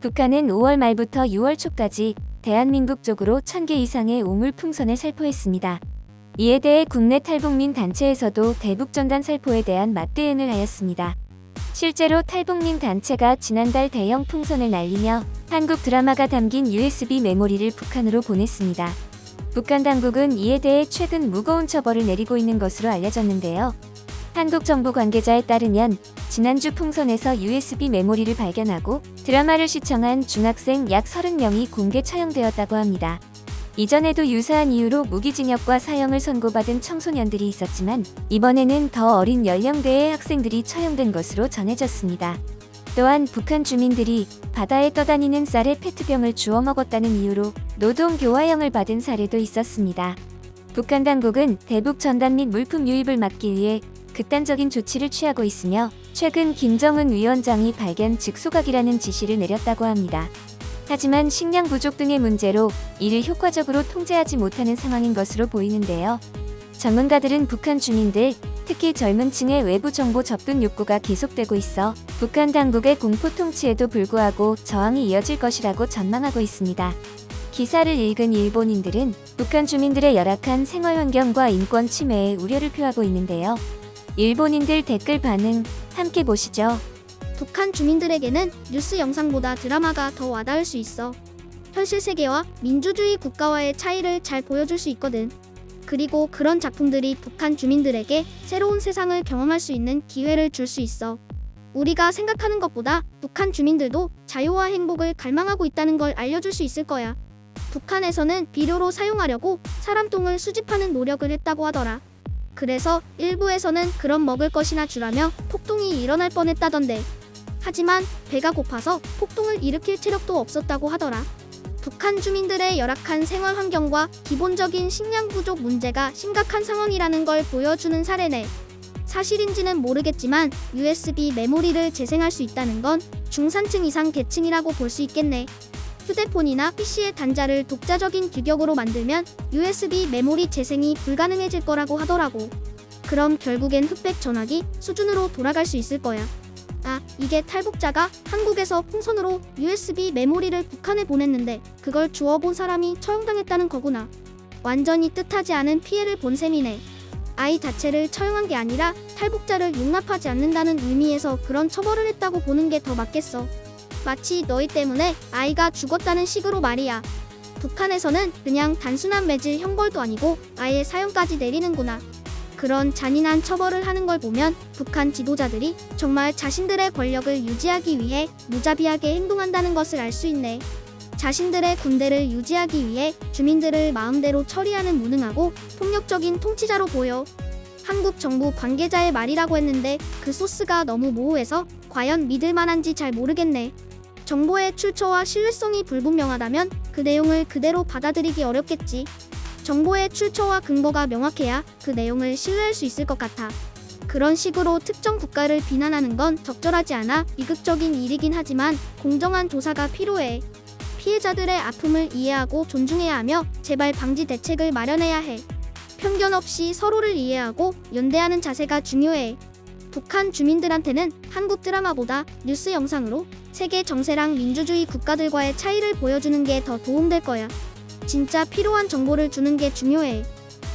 북한은 5월 말부터 6월 초까지 대한민국 쪽으로 1000개 이상의 우물 풍선을 살포했습니다. 이에 대해 국내 탈북민 단체에서도 대북전단 살포에 대한 맞대응을 하였습니다. 실제로 탈북민 단체가 지난달 대형 풍선을 날리며 한국 드라마가 담긴 USB 메모리를 북한으로 보냈습니다. 북한 당국은 이에 대해 최근 무거운 처벌을 내리고 있는 것으로 알려졌는데요. 한국 정부 관계자에 따르면 지난주 풍선에서 USB 메모리를 발견하고 드라마를 시청한 중학생 약 30명이 공개 처형되었다고 합니다. 이전에도 유사한 이유로 무기징역과 사형을 선고받은 청소년들이 있었지만 이번에는 더 어린 연령대의 학생들이 처형된 것으로 전해졌습니다. 또한 북한 주민들이 바다에 떠다니는 쌀에 페트병을 주워 먹었다는 이유로 노동 교화형을 받은 사례도 있었습니다. 북한 당국은 대북 전단 및 물품 유입을 막기 위해 극단적인 조치를 취하고 있으며 최근 김정은 위원장이 발견 즉 소각이라는 지시를 내렸다고 합니다. 하지만 식량 부족 등의 문제로 이를 효과적으로 통제하지 못하는 상황인 것으로 보이는데요. 전문가들은 북한 주민들, 특히 젊은 층의 외부 정보 접근 욕구가 계속되고 있어 북한 당국의 공포 통치에도 불구하고 저항이 이어질 것이라고 전망하고 있습니다. 기사를 읽은 일본인들은 북한 주민들의 열악한 생활 환경과 인권 침해에 우려를 표하고 있는데요. 일본인들 댓글 반응 함께 보시죠. 북한 주민들에게는 뉴스 영상보다 드라마가 더 와닿을 수 있어. 현실 세계와 민주주의 국가와의 차이를 잘 보여줄 수 있거든. 그리고 그런 작품들이 북한 주민들에게 새로운 세상을 경험할 수 있는 기회를 줄 수 있어. 우리가 생각하는 것보다 북한 주민들도 자유와 행복을 갈망하고 있다는 걸 알려줄 수 있을 거야. 북한에서는 비료로 사용하려고 사람똥을 수집하는 노력을 했다고 하더라. 그래서 일부에서는 그런 먹을 것이나 주라며 폭동이 일어날 뻔했다던데. 하지만 배가 고파서 폭동을 일으킬 체력도 없었다고 하더라. 북한 주민들의 열악한 생활 환경과 기본적인 식량 부족 문제가 심각한 상황이라는 걸 보여주는 사례네. 사실인지는 모르겠지만 USB 메모리를 재생할 수 있다는 건 중산층 이상 계층이라고 볼 수 있겠네. 휴대폰이나 PC의 단자를 독자적인 규격으로 만들면 USB 메모리 재생이 불가능해질 거라고 하더라고. 그럼 결국엔 흑백 전화기 수준으로 돌아갈 수 있을 거야. 아, 이게 탈북자가 한국에서 풍선으로 USB 메모리를 북한에 보냈는데 그걸 주워본 사람이 처형당했다는 거구나. 완전히 뜻하지 않은 피해를 본 셈이네. 아이 자체를 처형한 게 아니라 탈북자를 용납하지 않는다는 의미에서 그런 처벌을 했다고 보는 게 더 맞겠어. 마치 너희 때문에 아이가 죽었다는 식으로 말이야. 북한에서는 그냥 단순한 매질 형벌도 아니고 아예 사형까지 내리는구나. 그런 잔인한 처벌을 하는 걸 보면 북한 지도자들이 정말 자신들의 권력을 유지하기 위해 무자비하게 행동한다는 것을 알 수 있네. 자신들의 군대를 유지하기 위해 주민들을 마음대로 처리하는 무능하고 폭력적인 통치자로 보여. 한국 정부 관계자의 말이라고 했는데 그 소스가 너무 모호해서 과연 믿을 만한지 잘 모르겠네. 정보의 출처와 신뢰성이 불분명하다면 그 내용을 그대로 받아들이기 어렵겠지. 정보의 출처와 근거가 명확해야 그 내용을 신뢰할 수 있을 것 같아. 그런 식으로 특정 국가를 비난하는 건 적절하지 않아 비극적인 일이긴 하지만 공정한 조사가 필요해. 피해자들의 아픔을 이해하고 존중해야 하며 재발 방지 대책을 마련해야 해. 편견 없이 서로를 이해하고 연대하는 자세가 중요해. 북한 주민들한테는 한국 드라마보다 뉴스 영상으로 세계 정세랑 민주주의 국가들과의 차이를 보여주는 게 더 도움될 거야. 진짜 필요한 정보를 주는 게 중요해.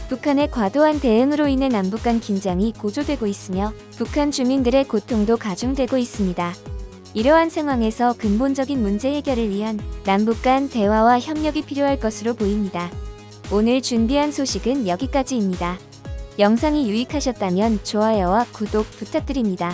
북한의 과도한 대응으로 인해 남북 간 긴장이 고조되고 있으며 북한 주민들의 고통도 가중되고 있습니다. 이러한 상황에서 근본적인 문제 해결을 위한 남북 간 대화와 협력이 필요할 것으로 보입니다. 오늘 준비한 소식은 여기까지입니다. 영상이 유익하셨다면 좋아요와 구독 부탁드립니다.